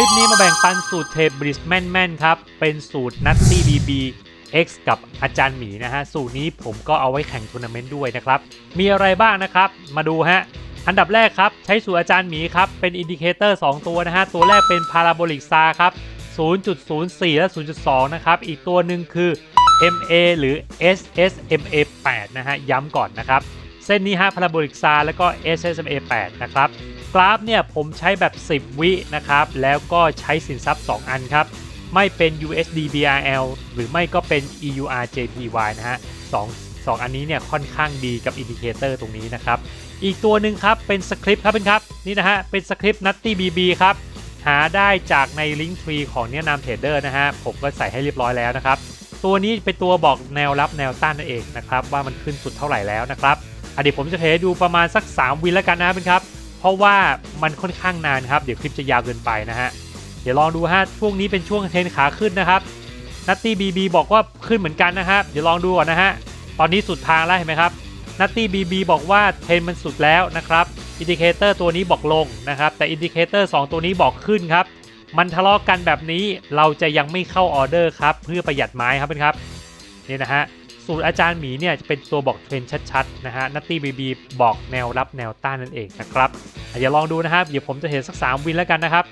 ลิปนี้มาแบ่งปันสูตรเทปบริสแม่นๆครับ เป็นสูตรนัตตี้บีบี X กับอาจารย์หมีนะฮะ สูตรนี้ผมก็เอาไว้แข่งทัวร์นาเมนต์ด้วยนะครับ มีอะไรบ้างนะครับ มาดูฮะ อันดับแรกครับ ใช้สูตรอาจารย์หมีครับ เป็นอินดิเคเตอร์ 2 ตัวนะฮะ ตัวแรกเป็นพาราโบลิกซาครับ 0.04 และ 0.2 นะครับ อีกตัวหนึ่งคือ MA หรือ SSMA 8 นะฮะ ย้ำก่อนนะครับ เส้นนี้ฮะพาราโบลิกซาแล้วก็ SSMA 8 นะครับ ราฟเนี่ยผมใช้แบบ 10 วินะครับ แล้วก็ใช้สินทรัพย์ 2 อันครับ ไม่เป็น USD BRL หรือไม่ก็เป็น EUR JPY นะฮะสองสองอันนี้เนี่ยค่อนข้างดีกับอินดิเคเตอร์ตรงนี้นะครับ อีกตัวหนึ่งครับเป็นสคริปต์ครับเป็นครับ นี่นะฮะ เป็นสคริปต์ Nutty BB ครับ หาได้จากในลิงก์ทรีของเนี่ยนามเทรดเดอร์นะฮะ ผมก็ใส่ให้เรียบร้อยแล้วนะครับ ตัวนี้เป็นตัวบอกแนวรับแนวต้านนั่นเองนะครับ ว่ามันขึ้นสุดเท่าไหร่แล้วนะครับอะเดี๋ยวผมจะเทให้ดูประมาณสัก 3 วินแล้วกันนะครับเป็นครับ ราะว่ามันค่อนข้างนานครับ เดี๋ยวคลิปจะยาวเกินไปนะฮะ เดี๋ยวลองดูฮะ ช่วงนี้เป็นช่วงเทรนขาขึ้นนะครับ นัตตี้บีบีบอกว่าขึ้นเหมือนกันนะครับ เดี๋ยวลองดูก่อนนะฮะ ตอนนี้สุดทางแล้วเห็นไหมครับ นัตตี้บีบีบอกว่าเทรนมันสุดแล้วนะครับ อินดิเคเตอร์ตัวนี้บอกลงนะครับ แต่อินดิเคเตอร์2ตัวนี้บอกขึ้นครับ มันทะเลาะกันแบบนี้ เราจะยังไม่เข้าออเดอร์ครับ เพื่อประหยัดไม้ครับเพื่อนครับ นี่นะฮะ สูตรอาจารย์หมีเนี่ยจะเป็นตัวบอกเทรนชัดๆนะฮะนัตตี้บีบีบอกแนวรับแนวต้านนั่นเองนะครับอะเดี๋ยวลองดูนะครับเดี๋ยวผมจะเห็นสัก 3 วินแล้วกันนะครับ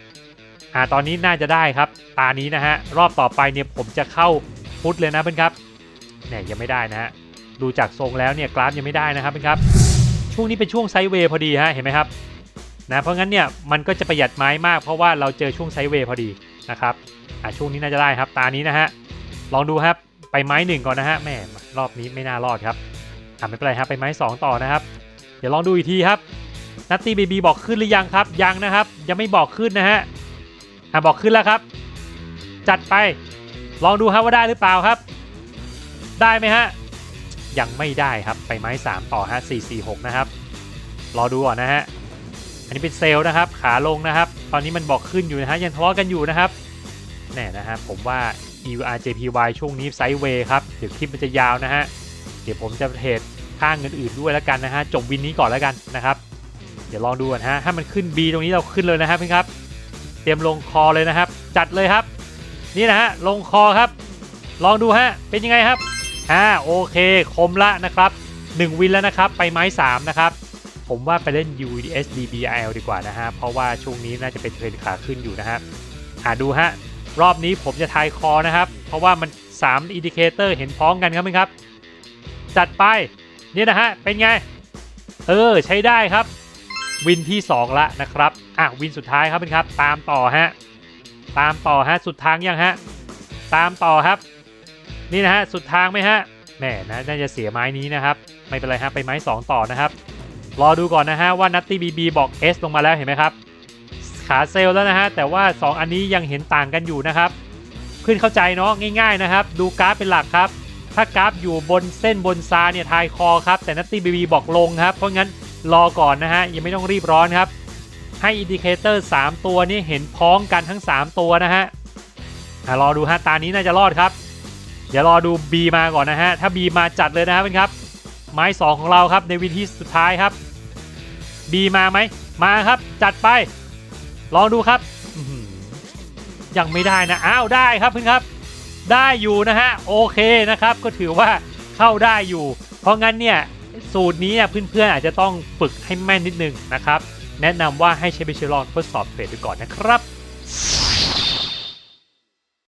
อ่าตอนนี้น่าจะได้ครับ ตานี้นะฮะรอบต่อไปเนี่ยผมจะเข้าพุทเลยนะเพื่อนครับเนี่ยยังไม่ได้นะฮะดูจากทรงแล้วเนี่ยกราฟยังไม่ได้นะครับเพื่อนครับช่วงนี้เป็นช่วงไซด์เวย์พอดีฮะเห็นไหมครับนะเพราะงั้นเนี่ยมันก็จะประหยัดไม้มากเพราะว่าเราเจอช่วงไซด์เวย์พอดีนะครับอ่าช่วงนี้น่าจะได้ครับตานี้นะฮะลองดูครับ ไปไม้หนึ่งก่อนนะฮะแม่รอบนี้ไม่น่ารอดครับอ่าไม่เป็นไรครับไปไม้สองต่อนะครับ เดี๋ยวลองดูอีกทีครับนัตตี้บีบีบอกขึ้นหรือยังครับยังนะครับ ยังไม่บอกขึ้นนะฮะอะบอกขึ้นแล้วครับ จัดไปลองดูครับว่าได้หรือเปล่าครับ ได้ไหมฮะยังไม่ได้ครับไปไม้ 3 ต่อฮะ4 4 6นะครับรอดูก่อนนะฮะอันนี้เป็นเซลล์นะครับ ขาลงนะครับ ตอนนี้มันบอกขึ้นอยู่นะฮะยังทะเลาะกันอยู่นะครับแน่นะฮะผมว่า EUR JPY ช่วงนี้ไซด์เวย์ครับ เดี๋ยวคลิปมันจะยาวนะฮะ เดี๋ยวผมจะเทรดข้างเงินอื่นด้วยแล้วกันนะฮะ จบวินนี้ก่อนแล้วกันนะครับ เดี๋ยวลองดูก่อนฮะ ถ้ามันขึ้น B ตรงนี้เราขึ้นเลยนะครับเพื่อนครับ เตรียมลงคอเลยนะครับ จัดเลยครับ นี่นะฮะ ลงคอครับ ลองดูฮะ เป็นยังไงครับ อ่า โอเค คมละนะครับ 1 วินแล้วนะครับ ไปไม้ 3 นะครับผมว่าไปเล่น USDBL ดีกว่านะฮะ เพราะว่าช่วงนี้น่าจะเป็นเทรนขาขึ้นอยู่นะฮะอ่าดูฮะ รอบนี้ผมจะทายคอนะครับ เพราะว่ามัน3อินดิเคเตอร์เห็นพ้องกันครับครับ จัดไป นี่นะฮะ เป็นไง เออ ใช้ได้ครับ วินที่ 2 ละนะครับ อะ วินสุดท้ายครับเป็นครับ ตามต่อฮะ ตามต่อฮะ สุดทางยังฮะ ตามต่อครับ นี่นะฮะ สุดทางไหมฮะ แหมนะน่าจะเสียไม้นี้นะครับ ไม่เป็นไรฮะ ไปไม้ 2 ต่อนะครับ รอดูก่อนนะฮะว่านัตตี้บีบีบอก S ลงมาแล้วเห็นไหมครับ ขาเซลแล้วนะฮะ แต่ว่า 2 อันนี้ยังเห็นต่างกันอยู่นะครับ ขึ้นเข้าใจเนาะง่ายๆนะครับ ดูกราฟเป็นหลักครับ ถ้ากราฟอยู่บนเส้นบนซาเนี่ยทายคอครับ แต่นัตตี้บีบีบอกลงครับ เพราะงั้นรอก่อนนะฮะยังไม่ต้องรีบร้อนครับ ให้อินดิเคเตอร์ 3 ตัวนี่เห็นพ้องกันทั้ง 3 ตัวนะฮะอะรอดูฮะตานี้น่าจะรอดครับ เดี๋ยวรอดู B มาก่อนนะฮะถ้า B มาจัดเลยนะครับเป็นครับไม้ 2 ของเราครับในวิธีสุดท้ายครับ B มาไหมมาครับจัดไป ลองดูครับยังไม่ได้นะอ้าวได้ครับเพื่อนครับ ได้อยู่นะฮะโอเคนะครับ ก็ถือว่าเข้าได้อยู่ เพราะงั้นเนี่ยสูตรนี้เนี่ยเพื่อนๆอาจจะต้องฝึกให้แม่นนิดนึงนะครับ แนะนำว่าให้ใช้ไปเช้ลองทดสอบเทรดดูก่อนนะครับ